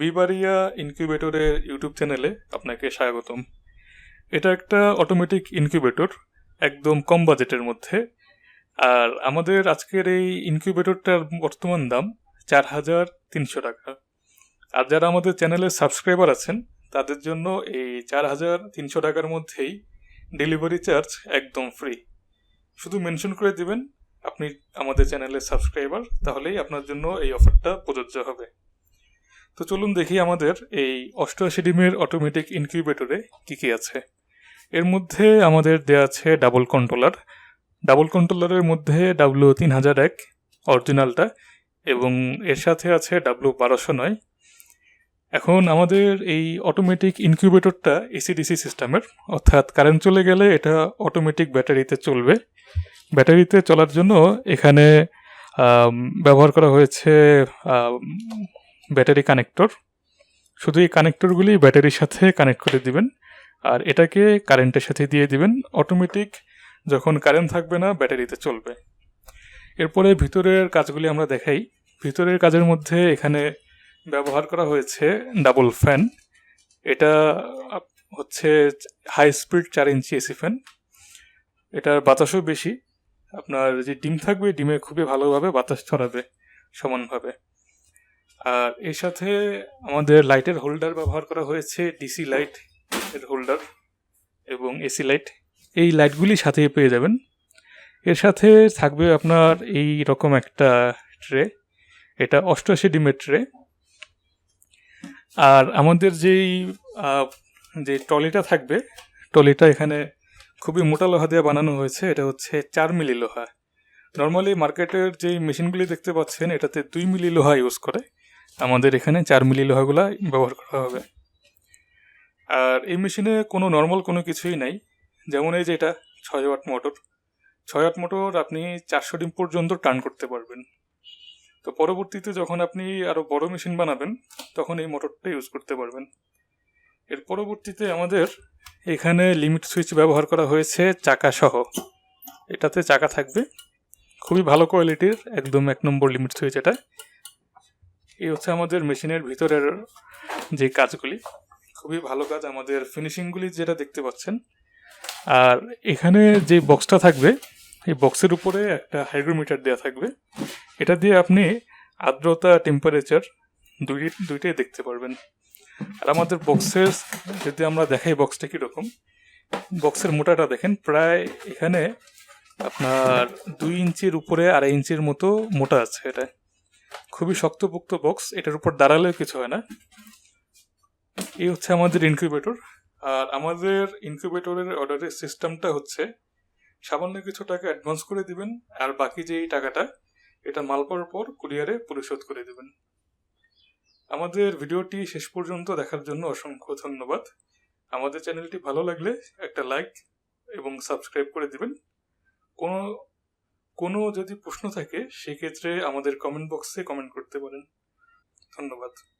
বিবারিয়া ইনকিউবেটরের YouTube চ্যানেলে আপনাকে স্বাগতম। এটা একটা অটোমেটিক ইনকিউবেটর, একদম কম বাজেটের মধ্যে। আর আমাদের আজকের এই ইনকিউবেটরটার বর্তমান দাম চার হাজার তিনশো টাকা। আর যারা আমাদের চ্যানেলে সাবস্ক্রাইবার আছেন, তাদের জন্য এই চার হাজার তিনশো টাকার মধ্যেই ডেলিভারি চার্জ একদম ফ্রি। শুধু মেনশন করে দিবেন, আপনি আমাদের চ্যানেলের সাবস্ক্রাইবার, তাহলেই আপনার জন্য এই অফারটা প্রযোজ্য হবে। তো চলুন দেখি আমাদের এই অষ্টআশি ডিমের অটোমেটিক ইনকিউবেটরে কী কী আছে। এর মধ্যে আমাদের দেওয়া আছে ডাবল কন্ট্রোলার ডাবল কন্ট্রোলারের মধ্যে ডাব্লু তিন হাজার এক অরিজিনালটা এবং এর সাথে আছে ডাব্লু বারোশো নয়। এখন আমাদের এই অটোমেটিক ইনকিউবেটরটা এসিডিসি সিস্টেমের অর্থাৎ কারেন্ট চলে গেলে এটা অটোমেটিক ব্যাটারিতে চলবে। ব্যাটারিতে চলার জন্য এখানে ব্যবহার করা হয়েছে ব্যাটারি কানেক্টর। শুধু এই কানেক্টরগুলি ব্যাটারির সাথে কানেক্ট করে দিবেন। আর এটাকে কারেন্টের সাথে দিয়ে দিবেন। অটোমেটিক যখন কারেন্ট থাকবে না, ব্যাটারিতে চলবে। এরপরে ভিতরের কাজগুলি আমরা দেখাই। ভিতরের কাজের মধ্যে এখানে ব্যবহার করা হয়েছে ডাবল ফ্যান এটা হচ্ছে হাই স্পিড চার ইঞ্চি এসি ফ্যান এটার বাতাসও বেশি। আপনার যে ডিম থাকবে, ডিমে খুবই ভালোভাবে বাতাস ছড়াবে সমানভাবে। আর এর সাথে আমাদের লাইটের হোল্ডার ব্যবহার করা হয়েছে ডিসি লাইটের হোল্ডার এবং এসি লাইট এই লাইটগুলি সাথে পেয়ে যাবেন। এর সাথে থাকবে আপনার এই রকম একটা ট্রে এটা অষ্টআশি ডিমের ট্রে আর আমাদের যেই যে ট্রলিটা থাকবে, ট্রলিটা এখানে খুবই মোটা লোহা দিয়ে বানানো হয়েছে, এটা হচ্ছে চার মিলি লোহা। নর্মালি মার্কেটের যে মেশিনগুলি দেখতে পাচ্ছেন, এটাতে দুই মিলি লোহা ইউজ করে। আমাদের এখানে চার মিলি লোহাগুলা ব্যবহার করা হবে। আর এই মেশিনে কোনো নর্মাল কোনো কিছুই নাই। যেমন এই যে এটা ছয় ওয়াট মোটর ছয় ওয়াট মোটর আপনি চারশো ডিম পর্যন্ত টার্ন করতে পারবেন। তো পরবর্তীতে যখন আপনি আরও বড় মেশিন বানাবেন, তখন এই মোটরটা ইউজ করতে পারবেন। এর পরবর্তীতে আমাদের এখানে লিমিট সুইচ ব্যবহার করা হয়েছে চাকা সহ। এটাতে চাকা থাকবে। খুবই ভালো কোয়ালিটির একদম এক নম্বর লিমিট সুইচ এটা। এই হচ্ছে আমাদের মেশিনের ভিতরের যে কাজগুলি। খুবই ভালো কাজ আমাদের ফিনিশিংগুলি যেটা দেখতে পাচ্ছেন। আর এখানে যে বক্সটা থাকবে, এই বক্সের উপরে একটা হাইগ্রোমিটার দেওয়া থাকবে। এটা দিয়ে আপনি আর্দ্রতা টেম্পারেচার দুই দুইটাই দেখতে পারবেন। আর আমাদের বক্সের, যদি আমরা দেখাই বক্সটা কীরকম, বক্সের মোটাটা দেখেন, প্রায় এখানে আপনার দুই ইঞ্চির উপরে আড়াই ইঞ্চির মতো মোটা আছে এটা। খুবই শক্তপোক্ত বক্স এটার উপর দাঁড়ালেও কিছু হয় না। এই হচ্ছে আমাদের ইনকিউবেটর আর আমাদের ইনকিউবেটরের অর্ডারের সিস্টেমটা হচ্ছে, সামান্য কিছু টাকা অ্যাডভান্স করে দিবেন, আর বাকি যে এই টাকাটা, এটা মাল পাওয়ার পর কুরিয়ারে পরিশোধ করে দেবেন। আমাদের ভিডিওটি শেষ পর্যন্ত দেখার জন্য অসংখ্য ধন্যবাদ। আমাদের চ্যানেলটি ভালো লাগলে একটা লাইক এবং সাবস্ক্রাইব করে দিবেন। কোনো কোনো যদি প্রশ্ন থাকে সেক্ষেত্রে আমাদের কমেন্ট বক্সে কমেন্ট করতে পারেন। ধন্যবাদ।